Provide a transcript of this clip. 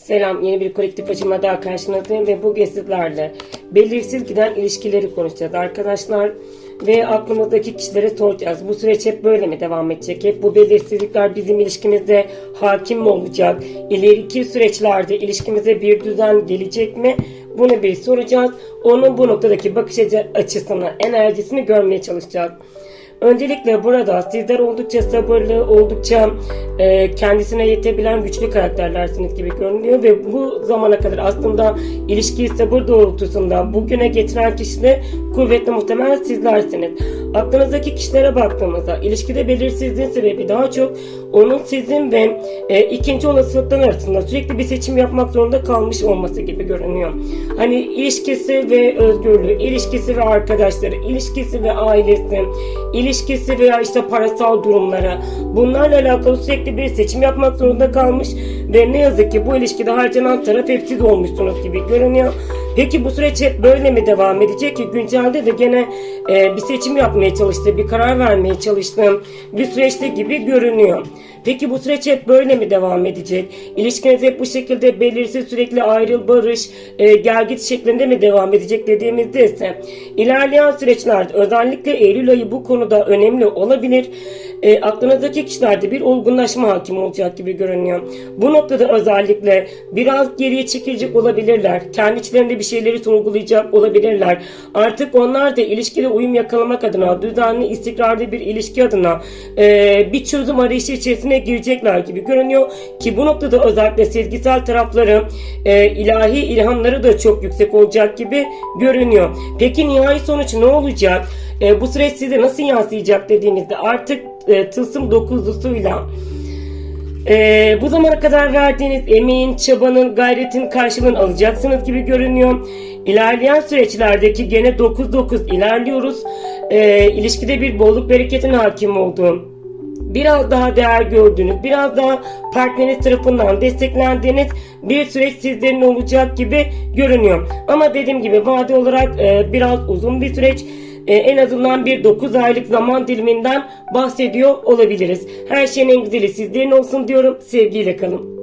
Selam, yeni bir kolektif açılma daha karşınızdayım ve bugün sizlerle belirsiz giden ilişkileri konuşacağız arkadaşlar. Ve aklımızdaki kişilere soracağız. Bu süreç hep böyle mi devam edecek? Hep bu belirsizlikler bizim ilişkimizde hakim mi olacak? İleriki süreçlerde ilişkimize bir düzen gelecek mi? Bunu bir soracağız. Onun bu noktadaki bakış açısını, enerjisini görmeye çalışacağız. Öncelikle burada sizler oldukça sabırlı, oldukça e, kendisine yetebilen güçlü karakterlersiniz gibi görünüyor ve bu zamana kadar aslında ilişkiyi sabır doğrultusunda bugüne getiren kişi de kuvvetli muhtemelen sizlersiniz. Aklınızdaki kişilere baktığımızda ilişkide belirsizliğin sebebi daha çok onun sizin ve e, ikinci olasılıklar arasında sürekli bir seçim yapmak zorunda kalmış olması gibi görünüyor. Hani ilişkisi ve özgürlüğü, ilişkisi ve arkadaşları, ilişkisi ve ailesi, ilişkisi veya işte parasal durumları bunlarla alakalı sürekli bir seçim yapmak zorunda kalmış ve ne yazık ki bu ilişkide harcanan taraf hep siz olmuşsunuz gibi görünüyor. Peki bu süreç hep böyle mi devam edecek ki güncelde de gene e, bir seçim yapmaya çalıştığı, bir karar vermeye çalıştığım bir süreçte gibi görünüyor. Peki bu süreç hep böyle mi devam edecek? İlişkiniz hep bu şekilde belirsiz sürekli ayrıl barış, e, gel git şeklinde mi devam edecek dediğimizde ise ilerleyen süreçlerde özellikle Eylül ayı bu konuda önemli olabilir. E, aklınızdaki kişilerde bir olgunlaşma hakim olacak gibi görünüyor. Bu noktada özellikle biraz geriye çekilecek olabilirler. Kendi içlerinde bir şeyleri sorgulayacak olabilirler. Artık onlar da ilişkide uyum yakalamak adına, düzenli, istikrarlı bir ilişki adına e, bir çözüm arayışı içerisine girecekler gibi görünüyor. Ki bu noktada özellikle sezgisel tarafları, e, ilahi ilhamları da çok yüksek olacak gibi görünüyor. Peki nihai sonuç ne olacak? E, bu süreç size nasıl yansıyacak dediğinizde artık e, tılsım dokuzlusuyla e, bu zamana kadar verdiğiniz emeğin, çabanın, gayretin karşılığını alacaksınız gibi görünüyor. İlerleyen süreçlerdeki gene 9-9 ilerliyoruz. E, ilişkide bir bolluk bereketin hakim olduğu, biraz daha değer gördüğünüz, biraz daha partneriniz tarafından desteklendiğiniz bir süreç sizlerin olacak gibi görünüyor. Ama dediğim gibi vade olarak e, biraz uzun bir süreç. E, en azından bir 9 aylık zaman diliminden bahsediyor olabiliriz. Her şeyin en güzeli sizlerin olsun diyorum. Sevgiyle kalın.